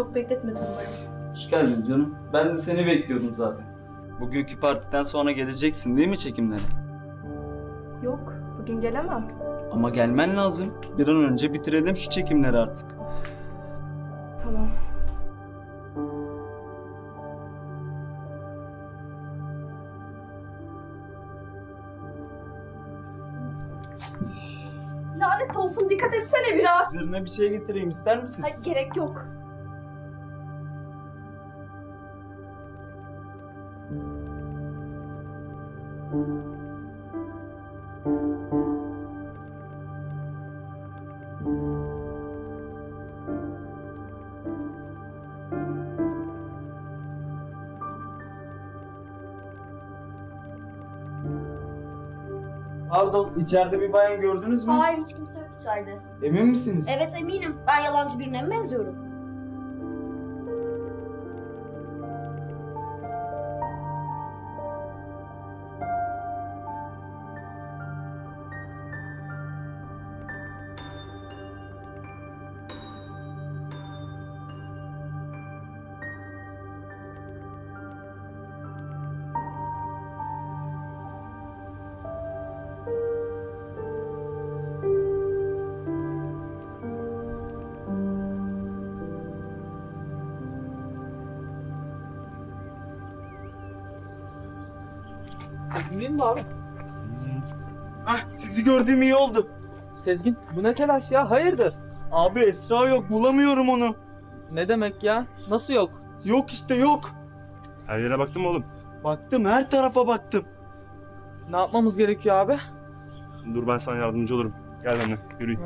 çok bekletmedim umarım. Hoş geldin canım. Ben de seni bekliyordum zaten. Bugünkü partiden sonra geleceksin değil mi çekimlere? Yok, bugün gelemem. Ama gelmen lazım. Bir an önce bitirelim şu çekimleri artık. Tamam. Lanet olsun dikkat etsene biraz. Üzerine bir şey getireyim ister misin? Hayır gerek yok. Pardon, içeride bir bayan gördünüz mü? Hayır hiç kimse yok içeride. Emin misiniz? Evet eminim. Ben yalancı birine mi benziyorum? Sezgin mi abi? Hah, sizi gördüğüm iyi oldu. Sezgin bu ne telaş ya hayırdır? Abi Esra yok, bulamıyorum onu. Ne demek ya? Nasıl yok? Yok işte yok. Her yere baktın mı oğlum? Baktım, her tarafa baktım. Ne yapmamız gerekiyor abi? Dur ben sana yardımcı olurum. Gel benimle yürüyün.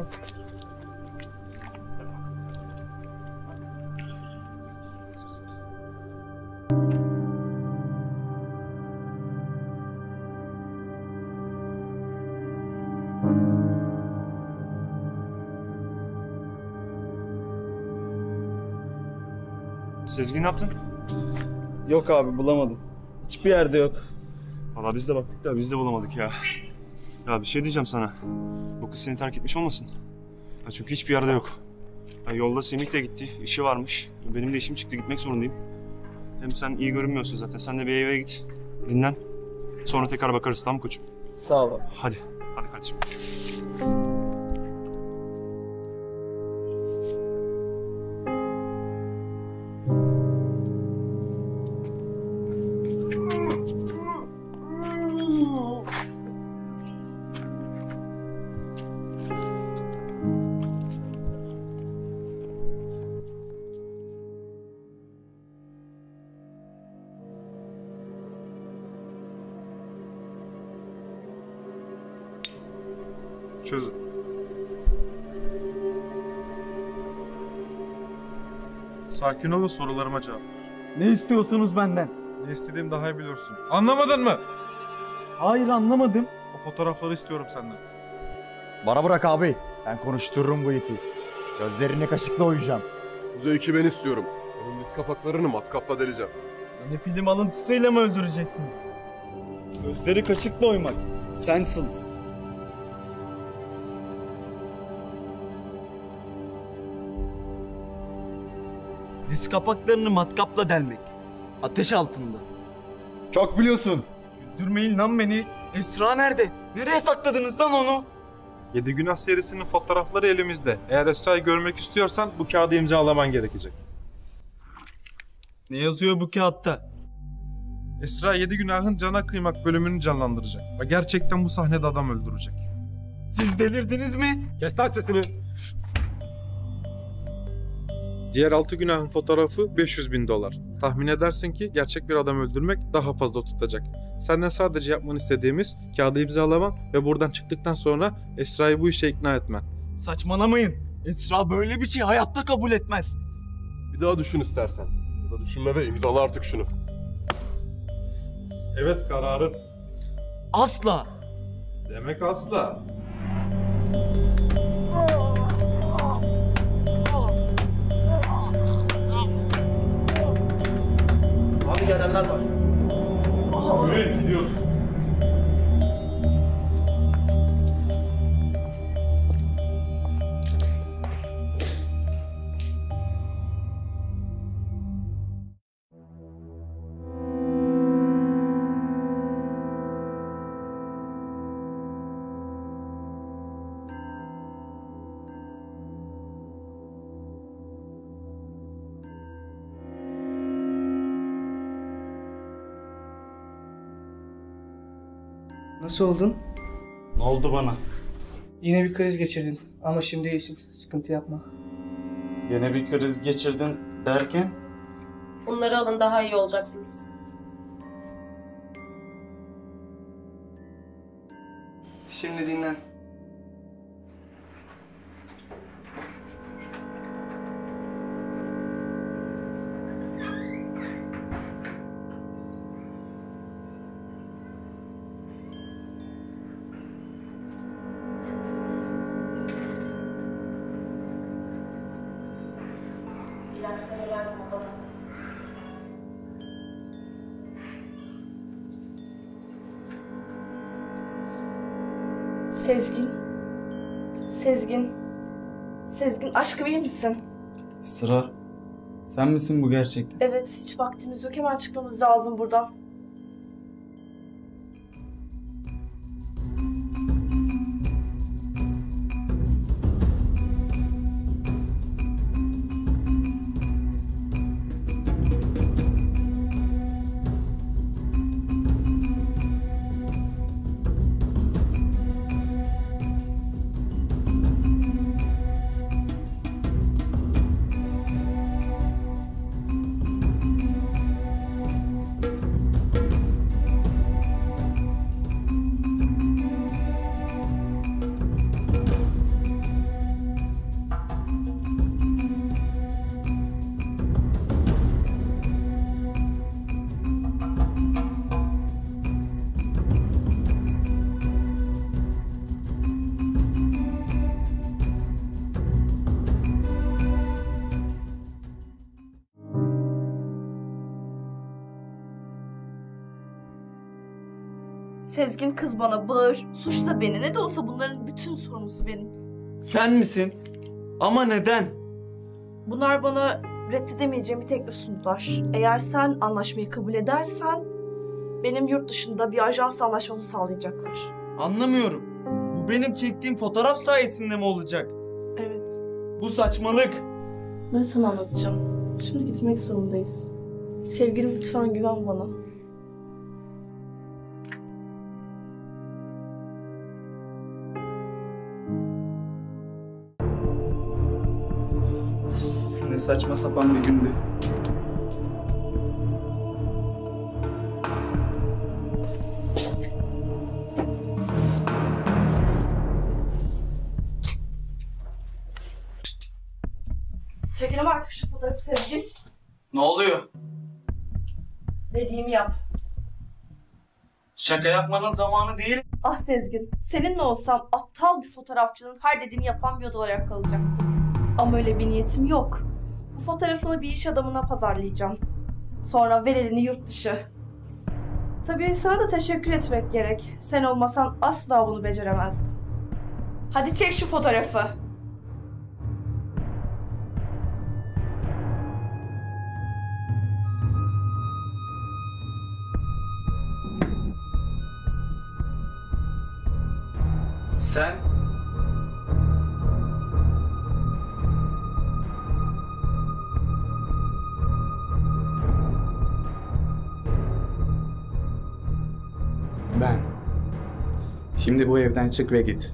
Sezgin ne yaptın? Yok abi, bulamadım. Hiçbir yerde yok. Valla biz de baktık da biz de bulamadık ya. Ya bir şey diyeceğim sana. Bu kız seni terk etmiş olmasın? Ya çünkü hiçbir yerde yok. Ya yolda Semih de gitti. işi varmış. Benim de işim çıktı. Gitmek zorundayım. Hem sen iyi görünmüyorsun zaten. Sen de bir eve git. Dinlen. Sonra tekrar bakarız tamam mı koçum? Sağ ol abi. Hadi. Hadi kardeşim. Çöz. Sakin ol ve sorularıma cevap. ver. Ne istiyorsunuz benden? Ne istediğimi daha iyi biliyorsun. Anlamadın mı? Hayır anlamadım. O fotoğrafları istiyorum senden. Bana bırak abi. Ben konuştururum bu iti. Gözlerini kaşıkla oyacağım. Bu zevki ben istiyorum. Onun diz kapaklarını matkapla deleceğim. Beni film alıntısıyla mı öldüreceksiniz? Gözleri kaşıkla oymak. Senseless. Diz kapaklarını matkapla delmek. Ateş altında. Çok biliyorsun. Güldürmeyin lan beni. Esra nerede? Nereye sakladınız lan onu? Yedi Günah serisinin fotoğrafları elimizde. Eğer Esra'yı görmek istiyorsan bu kağıdı imzalaman gerekecek. Ne yazıyor bu kağıtta? Esra Yedi Günah'ın cana kıymak bölümünü canlandıracak. Ve gerçekten bu sahnede adam öldürecek. Siz delirdiniz mi? Kes lan sesini. Diğer altı günahın fotoğrafı 500 bin dolar. Tahmin edersin ki gerçek bir adam öldürmek daha fazla tutacak. Senden sadece yapmanı istediğimiz kağıdı imzalaman ve buradan çıktıktan sonra Esra'yı bu işe ikna etmen. Saçmalamayın. Esra böyle bir şey hayatta kabul etmez. Bir daha düşün istersen. Ya da düşünme ve imzala artık şunu. Evet kararın. Asla. Demek asla. Nasıl oldun? Ne oldu bana? Yine bir kriz geçirdin ama şimdi iyisin. Sıkıntı yapma. Yine bir kriz geçirdin derken? Bunları alın daha iyi olacaksınız. Şimdi dinlen. İlaçları verdim odada. Sezgin. Sezgin. Sezgin aşkım iyi misin? Sıra. Sen misin bu gerçekten? Evet hiç vaktimiz yok hemen çıkmamız lazım buradan. Sezgin kız bana bağır. Suçla beni. Ne de olsa bunların bütün sorumlusu benim. Sen misin? Ama neden? Bunlar bana reddedemeyeceğim bir teklif sundular. Eğer sen anlaşmayı kabul edersen benim yurt dışında bir ajansla anlaşmamı sağlayacaklar. Anlamıyorum. Bu benim çektiğim fotoğraf sayesinde mi olacak? Evet. Bu saçmalık. Ben sana anlatacağım. Şimdi gitmek zorundayız. Sevgilim lütfen güven bana. Saçma sapan bir gündü. Çekelim artık şu fotoğrafı Sezgin. Ne oluyor? Dediğimi yap. Şaka yapmanın zamanı değil. Ah Sezgin, seninle olsam aptal bir fotoğrafçının her dediğini yapan bir olarak kalacaktım. Ama öyle bir niyetim yok. Bu fotoğrafını bir iş adamına pazarlayacağım. Sonra ver elini yurt dışı. Tabii sana da teşekkür etmek gerek. Sen olmasan asla bunu beceremezdim. Hadi çek şu fotoğrafı. Sen Şimdi bu evden çık ve git.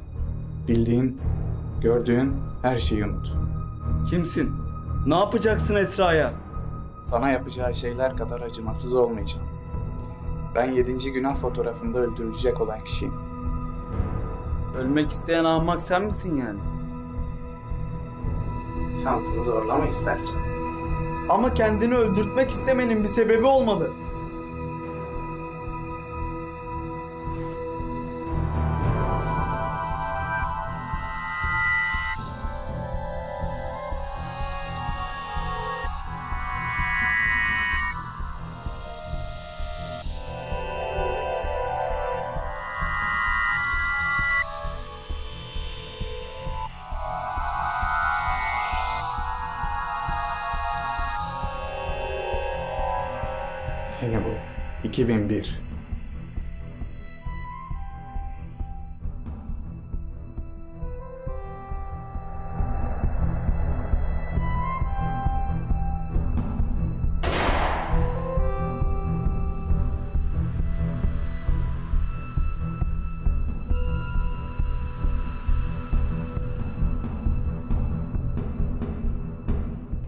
Bildiğin, gördüğün her şeyi unut. kimsin? Ne yapacaksın Esra'ya? Sana yapacağı şeyler kadar acımasız olmayacağım. Ben yedinci günah fotoğrafında öldürülecek olan kişiyim. Ölmek isteyen ahmak sen misin yani? Şansını zorlama istersen. Ama kendini öldürtmek istemenin bir sebebi olmalı. Hannibal 2001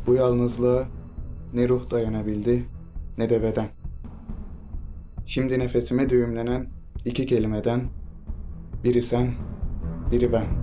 Bu yalnızlığa ne ruh dayanabildi ne de beden. Şimdi nefesime düğümlenen iki kelimeden biri sen, biri ben.